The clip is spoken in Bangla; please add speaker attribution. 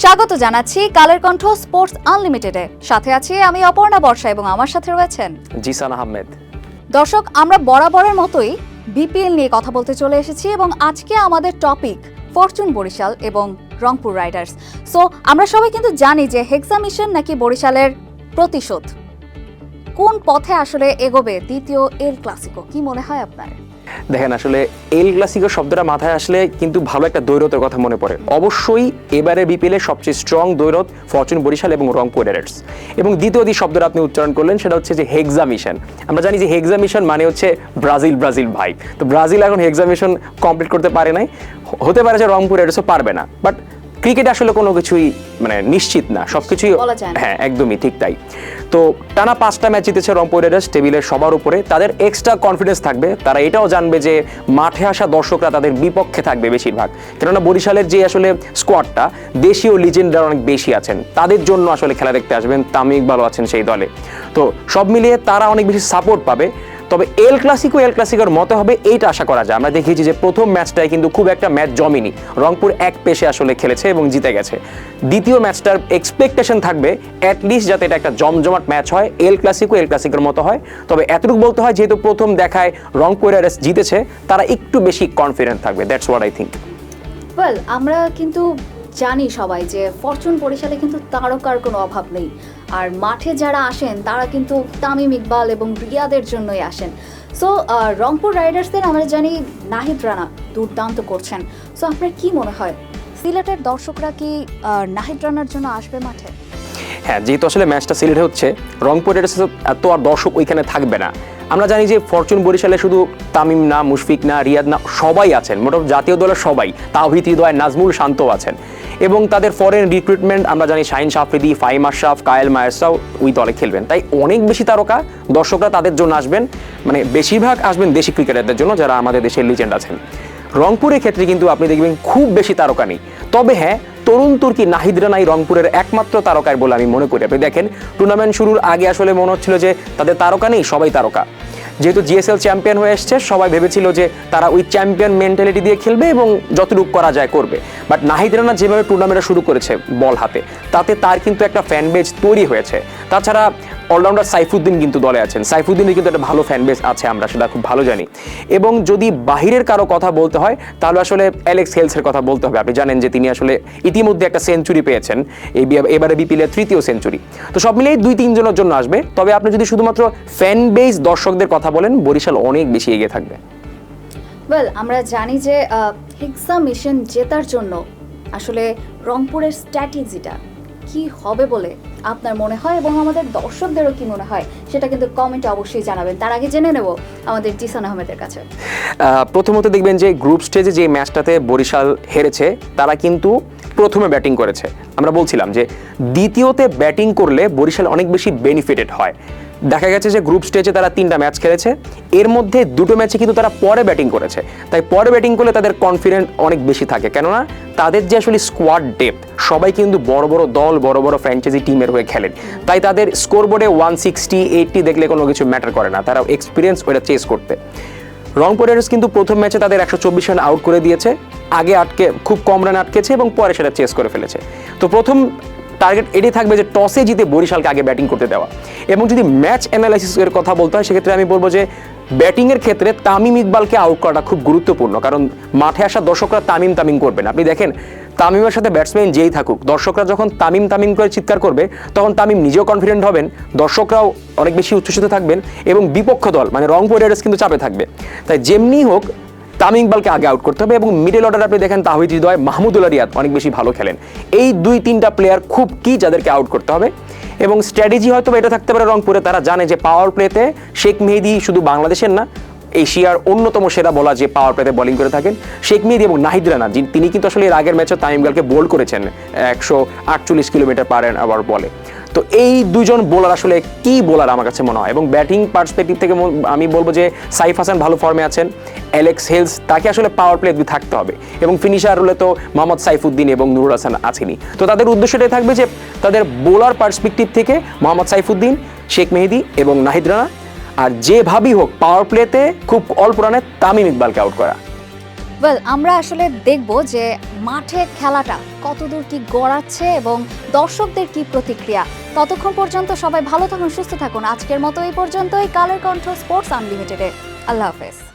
Speaker 1: স্বাগত জানাচ্ছি কালের কণ্ঠ স্পোর্টস আনলিমিটেডে। সাথে আছি আমি অপর্ণা বর্ষা এবং আমার সাথে রয়েছেন
Speaker 2: জিসান আহমেদ।
Speaker 1: দর্শক আমরা বরাবরের মতোই বিপিএল নিয়ে কথা বলতে চলে এসেছি এবং আজকে আমাদের টপিক ফরচুন বরিশাল এবং রংপুর রাইডার্স। সো আমরা সবাই কিন্তু জানি যে হেক্সা মিশন নাকি বরিশালের প্রতিশোধ। কোন পথে আসলে এগোবে দ্বিতীয় এল ক্লাসিকো কি মনে হয় আপনার?
Speaker 2: দেখেন আসলে এল ক্লাসিকো শব্দটা মাথায় আসলে কিন্তু ভালো একটা দৈরতের কথা মনে পড়ে। অবশ্যই এবারে বিপিএল সবচেয়ে স্ট্রং দৈরত ফরচুন বরিশাল এবং রংপুর রেডার্স এবং দ্বিতীয় যে শব্দটা আপনি উচ্চারণ করলেন সেটা হচ্ছে যে হেক্সা মিশন আমরা জানি যে হেক্সা মিশন মানে হচ্ছে ব্রাজিল ব্রাজিল ভাই। তো ব্রাজিল এখন হেক্সা মিশন কমপ্লিট করতে পারে নাই। হতে পারে যে রংপুর রেডার্সও পারবে না। বাট ক্রিকেট আসলে কোনো কিছুই মানে নিশ্চিত না
Speaker 1: যায় না।
Speaker 2: হ্যাঁ একদমই ঠিক তাই। তো টানা পাঁচটা ম্যাচ জিতেছে রংপুর রেডার্স টেবিলের সবার উপরে। তাদের এক্সট্রা কনফিডেন্স থাকবে। তারা এটাও জানবে যে মাঠে আসা দর্শকরা তাদের বিপক্ষে থাকবে বেশিরভাগ। কেননা বরিশালের যে আসলে স্কোয়াডটা দেশীয় লিজেন্ডরা অনেক বেশি আছেন। তাদের জন্য আসলে খেলা দেখতে আসবেন। তামিম ইকবালও আছেন সেই দলে। তো সব মিলিয়ে তারা অনেক বেশি সাপোর্ট পাবে। তবে এল ক্লাসিকো, এল ক্লাসিকোর মতে হবে এইটা আশা করা যায়। আমরা দেখেছি যে প্রথম ম্যাচটায় কিন্তু খুব একটা ম্যাচ জমেনি। রংপুর এক পেশে আসলে খেলেছে এবং জিতে গেছে। দ্বিতীয় ম্যাচটার এক্সপেকটেশন থাকবে অ্যাটলিস্ট যাতে এটা একটা জমজমাট ম্যাচ হয়, এল ক্লাসিকো, এল ক্লাসিকোর মতো হয়। তবে এতটুকু বলতে হয়, যেহেতু প্রথম দেখায় রংপুর রাইডার্স জিতেছে, তারা একটু বেশি কনফিডেন্ট থাকবে। That's what I think
Speaker 1: well আমরা কিন্তু জানি সবাই যে ফরচুন বরিশালে কিন্তু তারকার কোনো অভাব নেই। আর মাঠে যারা আসেন, তারা কিন্তু তামিম ইকবাল এবং রিয়াদের জন্যই আসেন। সো রংপুর রাইডার্সদের আমরা জানি নাহিদ রানা দুর্দান্ত করছেন। সো আপনার কি মনে হয়? সিলেটের দর্শকরা কি নাহিদ রানার জন্য আসবে মাঠে?
Speaker 2: হ্যাঁ যেহেতু আসলে ম্যাচটা সিলেট হচ্ছে, রংপুর রাইডার্স এত আর দর্শক ওইখানে থাকবে না। আমরা জানি যে ফরচুন বরিশালে শুধু তামিম না, মুশফিক না, রিয়াদ না, সবাই আছেন। মোটামুটি জাতীয় দলের সবাই। তাওহিদ হৃদয় নাজমুল শান্তও আছেন। এবং তাদের ফরেন রিক্রুটমেন্ট আমরা জানি শাহিন সাফরিদি ফাইম আশরাফ, কায়েল মায়েরসাও ওই দলে খেলবেন। তাই অনেক বেশি তারকা দর্শকরা তাদের জন্য আসবেন। মানে বেশিরভাগ আসবেন দেশি ক্রিকেটারদের জন্য যারা আমাদের দেশের লিজেন্ড আছেন। রংপুরের ক্ষেত্রে কিন্তু আপনি দেখবেন খুব বেশি তারকা নেই। তবে হ্যাঁ তরুণ তুর্কি নাহিদ রানাই রংপুরের একমাত্র তারকার বলে আমি মনে করি। আপনি দেখেন টুর্নামেন্ট শুরুর আগে আসলে মনে হচ্ছিল যে তাদের তারকা নেই, সবাই তারকা। যেহেতু জিএসএল চ্যাম্পিয়ন হয়ে এসছে, সবাই ভেবেছিল যে তারা ওই চ্যাম্পিয়ন মেন্টালিটি দিয়ে খেলবে এবং যতটুকু করা যায় করবে। বাট নাহিদ রানা যেভাবে টুর্নামেন্টটা শুরু করেছে বল হাতে, তাতে তার কিন্তু একটা ফ্যান বেজ তৈরি হয়েছে। তাছাড়া অলরাউন্ডার সাইফুদ্দিন কিন্তু দলে আছেন। সাইফুদ্দিনের কিন্তু একটা ভালো ফ্যান বেস আছে, আমরা সেটা খুব ভালো জানি। এবং যদি বাহিরের কারও কথা বলতে হয়, তাহলে আসলে অ্যালেক্স হেলসের কথা বলতে হবে। আপনি জানেন যে তিনি আসলে ইতিমধ্যে একটা সেঞ্চুরি পেয়েছেন। এই এবারে বিপিএলের তৃতীয় সেঞ্চুরি তো সব মিলিয়ে দুই, তিনজনের জন্য আসবে। তবে আপনি যদি শুধুমাত্র ফ্যান বেস দর্শকদের কথা বলেন, বরিশাল অনেক বেশি এগিয়ে থাকবে।
Speaker 1: ওয়েল আমরা জানি যে হিক্সা মিশন জেতার জন্য আসলে রংপুরের স্ট্র্যাটেজিটা কি হবে বলে আপনার মনে হয় এবং আমাদের দর্শকদেরও কি মনে হয়? সেটা কিন্তু কমেন্টে অবশ্যই জানাবেন। তার আগে জেনে নেব আমাদের জিসান আহমেদের কাছে।
Speaker 2: প্রথমত দেখবেন যে গ্রুপ স্টেজে যে ম্যাচটাতে বরিশাল হেরেছে, তারা কিন্তু প্রথমে ব্যাটিং করেছে। আমরা বলছিলাম যে দ্বিতীয়তে ব্যাটিং করলে বরিশাল অনেক বেশি বেনিফিটেড হয়। দেখা গেছে যে গ্রুপ স্টেজে তারা তিনটা ম্যাচ খেলেছে। এর মধ্যে দুটো ম্যাচে কিন্তু তারা পরে ব্যাটিং করেছে। তাই পরে ব্যাটিং করলে তাদের কনফিডেন্ট অনেক বেশি থাকে। কেননা তাদের যে আসলে স্কোয়াড ডেপথ সবাই কিন্তু বড় বড় দল, বড় বড় ফ্র্যাঞ্চাইজি টিমের হয়ে খেলেন। তাই তাদের স্কোর বোর্ডে ওয়ান সিক্সটি এইটটি দেখলে কোনো কিছু ম্যাটার করে না। তারা এক্সপিরিয়েন্স ওটা চেস করতে। রংপুর রাইডার্স কিন্তু প্রথম ম্যাচে তাদের একশো চব্বিশ রান আউট করে দিয়েছে। আগে আটকে, খুব কম রান আটকেছে এবং পরে সেটা চেস করে ফেলেছে। তো প্রথম টার্গেট এটাই থাকবে যে টসে জিতে বরিশালকে আগে ব্যাটিং করতে দেওয়া। এবং যদি ম্যাচ অ্যানালাইসিসের কথা বলতে হয়, সেক্ষেত্রে আমি বলব যে ব্যাটিংয়ের ক্ষেত্রে তামিম ইকবালকে আউট করাটা খুব গুরুত্বপূর্ণ। কারণ মাঠে আসা দর্শকরা তামিম তামিম করবেন আপনি দেখেন, তামিমের সাথে ব্যাটসম্যান যেই থাকুক, দর্শকরা যখন তামিম তামিম করে চিৎকার করবে, তখন তামিম নিজেও কনফিডেন্ট হবেন, দর্শকরাও অনেক বেশি উচ্ছ্বসিত থাকবেন এবং বিপক্ষ দল মানে রংপুর রাইডার্স কিন্তু চাপে থাকবে। তাই যেমনি হোক তামিম ইকবালকে আগে আউট করতে হবে এবং মিডল অর্ডার আপনি দেখেন তাহিদ হৃদয় মাহমুদুল্লাহ রিয়াদ অনেক বেশি ভালো খেলেন। এই দুই তিনটা প্লেয়ার খুব কি যাদেরকে আউট করতে হবে। এবং স্ট্র্যাটেজি হয়তো এটা থাকতে পারে রংপুরে, তারা জানে যে পাওয়ার প্লেতে শেখ মেহেদি শুধু বাংলাদেশের না, এশিয়ার অন্যতম সেরা বলা যে পাওয়ার প্লেতে বোলিং করে থাকেন, শেখ মেহেদি এবং নাহিদ রানা তিনি কিন্তু আসলে এর আগের ম্যাচে তামিম ইকবালকে বোল্ড করেছেন, একশো আটচল্লিশ কিলোমিটার পারেন আবার বলে। তো এই দুজন বোলার আসলে কি বোলার আমার কাছে মনে হয়? এবং ব্যাটিং পার্সপেক্টিভ থেকে আমি বলব যে সাইফ হাসান ভালো ফর্মে আছেন অ্যালেক্স হেলস তাকে আসলে পাওয়ার প্লে থাকতে হবে। এবং ফিনিশার হলে তো মোহাম্মদ সাইফুদ্দিন এবং নুরুল হাসান আছেনই। তো তাদের উদ্দেশ্যটাই থাকবে যে তাদের বোলার পার্সপেক্টিভ থেকে মোহাম্মদ সাইফুদ্দিন, শেখ মেহেদি এবং নাহিদ রানা, আর যেভাবেই হোক পাওয়ার প্লেতে খুব অল্প রানে তামিম ইকবালকে আউট করা।
Speaker 1: ওয়েল আমরা আসলে দেখব যে মাঠে খেলাটা কতদূর কি গড়াচ্ছে এবং দর্শকদের কি প্রতিক্রিয়া। ততক্ষণ পর্যন্ত সবাই ভালো থাকুন, সুস্থ থাকুন। আজকের মতো এই পর্যন্তই। কালের কণ্ঠ স্পোর্টস আনলিমিটেডে আল্লাহ হাফেজ।